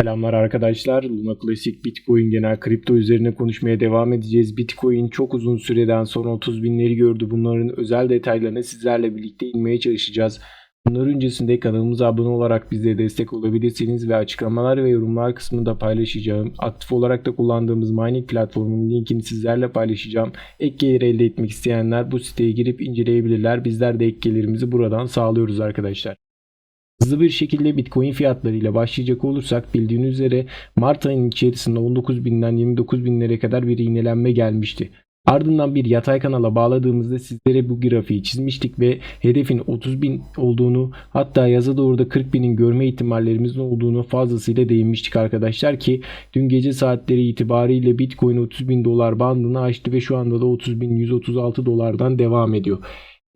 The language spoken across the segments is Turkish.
Selamlar arkadaşlar. Luna Classic Bitcoin genel kripto üzerine konuşmaya devam edeceğiz. Bitcoin çok uzun süreden sonra 30 binleri gördü. Bunların özel detaylarına sizlerle birlikte inmeye çalışacağız. Bunlar öncesinde kanalımıza abone olarak bize destek olabilirsiniz ve açıklamalar ve yorumlar kısmında paylaşacağım. Aktif olarak da kullandığımız mining platformunun linkini sizlerle paylaşacağım. Ek gelir elde etmek isteyenler bu siteye girip inceleyebilirler. Bizler de ek gelirimizi buradan sağlıyoruz arkadaşlar. Hızlı bir şekilde Bitcoin fiyatlarıyla başlayacak olursak bildiğiniz üzere Mart ayının içerisinde 19.000'den 29.000'lere kadar bir iğnelenme gelmişti. Ardından bir yatay kanala bağladığımızda sizlere bu grafiği çizmiştik ve hedefin 30.000 olduğunu hatta yaza doğru da 40.000'in görme ihtimallerimizin olduğunu fazlasıyla değinmiştik arkadaşlar ki dün gece saatleri itibariyle Bitcoin 30.000 dolar bandını aştı ve şu anda da 30.136 dolardan devam ediyor.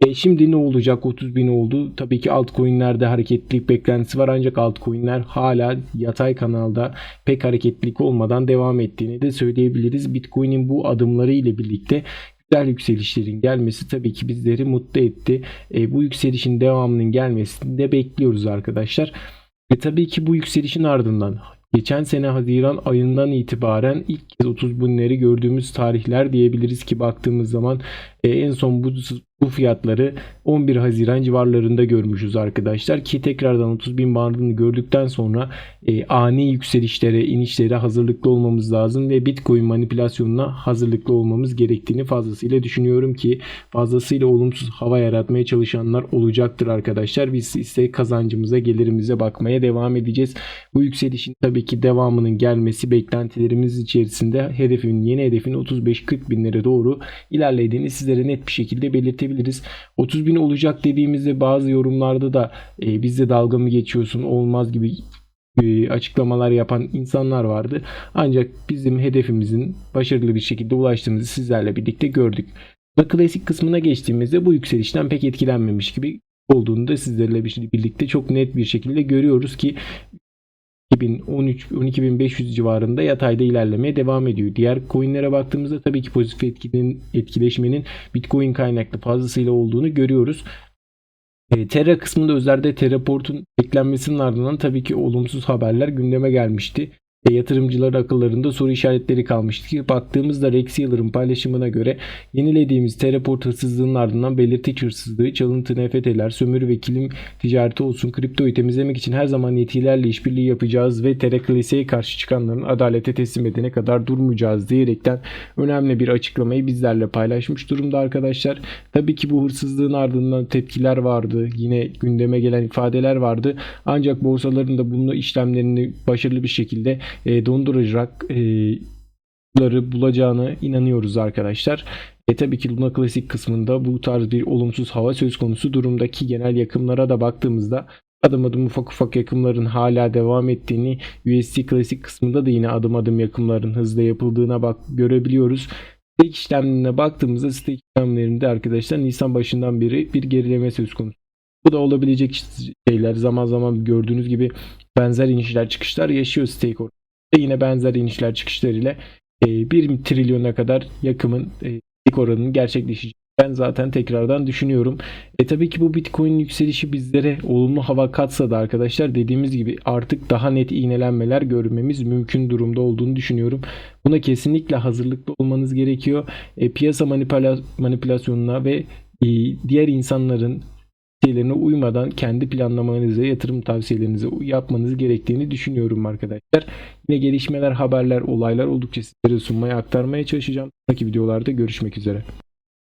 E şimdi ne olacak? 30 bin oldu. Tabii ki altcoin'lerde hareketlilik beklentisi var ancak altcoin'ler hala yatay kanalda pek hareketlilik olmadan devam ettiğini de söyleyebiliriz. Bitcoin'in bu adımları ile birlikte güzel yükselişlerin gelmesi tabii ki bizleri mutlu etti. E, bu yükselişin devamının gelmesini de bekliyoruz arkadaşlar. Ve tabii ki bu yükselişin ardından geçen sene Haziran ayından itibaren ilk kez 30 binleri gördüğümüz tarihler diyebiliriz ki baktığımız zaman e, en son bu bu fiyatları 11 Haziran civarlarında görmüşüz arkadaşlar ki tekrardan 30 bin bandını gördükten sonra e, ani yükselişlere inişlere hazırlıklı olmamız lazım ve Bitcoin manipülasyonuna hazırlıklı olmamız gerektiğini fazlasıyla düşünüyorum ki fazlasıyla olumsuz hava yaratmaya çalışanlar olacaktır arkadaşlar. Biz ise kazancımıza gelirimize bakmaya devam edeceğiz. Bu yükselişin tabii ki devamının gelmesi beklentilerimiz içerisinde hedefin yeni hedefin 35-40 binlere doğru ilerlediğini sizlere net bir şekilde belirtebilirim belirtebiliriz. 30 bin olacak dediğimizde bazı yorumlarda da e, bizde dalga mı geçiyorsun olmaz gibi e, açıklamalar yapan insanlar vardı. Ancak bizim hedefimizin başarılı bir şekilde ulaştığımızı sizlerle birlikte gördük. Da klasik kısmına geçtiğimizde bu yükselişten pek etkilenmemiş gibi olduğunu da sizlerle birlikte çok net bir şekilde görüyoruz ki 2013 12500 civarında yatayda ilerlemeye devam ediyor. Diğer coinlere baktığımızda tabii ki pozitif etkinin etkileşmenin Bitcoin kaynaklı fazlasıyla olduğunu görüyoruz. E, Terra kısmında özellikle Terraport'un eklenmesinin ardından tabii ki olumsuz haberler gündeme gelmişti e, yatırımcılar akıllarında soru işaretleri kalmıştı ki baktığımızda Rex Sealer'ın paylaşımına göre yenilediğimiz teleport hırsızlığının ardından belirtici hırsızlığı, çalıntı NFT'ler, sömürü ve kilim ticareti olsun kriptoyu temizlemek için her zaman yetkilerle işbirliği yapacağız ve Classic'e karşı çıkanların adalete teslim edene kadar durmayacağız diyerekten önemli bir açıklamayı bizlerle paylaşmış durumda arkadaşlar. Tabii ki bu hırsızlığın ardından tepkiler vardı. Yine gündeme gelen ifadeler vardı. Ancak borsaların da bunun işlemlerini başarılı bir şekilde e, donduracak e, bulacağını inanıyoruz arkadaşlar. E tabii ki Luna Classic kısmında bu tarz bir olumsuz hava söz konusu durumdaki genel yakımlara da baktığımızda adım adım ufak ufak yakımların hala devam ettiğini USD Classic kısmında da yine adım adım yakımların hızla yapıldığına bak görebiliyoruz. Stake işlemlerine baktığımızda stake işlemlerinde arkadaşlar Nisan başından beri bir gerileme söz konusu. Bu da olabilecek şeyler zaman zaman gördüğünüz gibi benzer inişler çıkışlar yaşıyor stake yine benzer inişler çıkışlar ile 1 e, trilyona kadar yakımın e, oranının gerçekleşeceğini ben zaten tekrardan düşünüyorum. E tabii ki bu Bitcoin yükselişi bizlere olumlu hava katsa da arkadaşlar dediğimiz gibi artık daha net iğnelenmeler görmemiz mümkün durumda olduğunu düşünüyorum. Buna kesinlikle hazırlıklı olmanız gerekiyor. E, piyasa manipüla manipülasyonuna ve e, diğer insanların tavsiyelerine uymadan kendi planlamanızı, yatırım tavsiyelerinizi yapmanız gerektiğini düşünüyorum arkadaşlar. Yine gelişmeler, haberler, olaylar oldukça sizlere sunmaya, aktarmaya çalışacağım. Sonraki videolarda görüşmek üzere.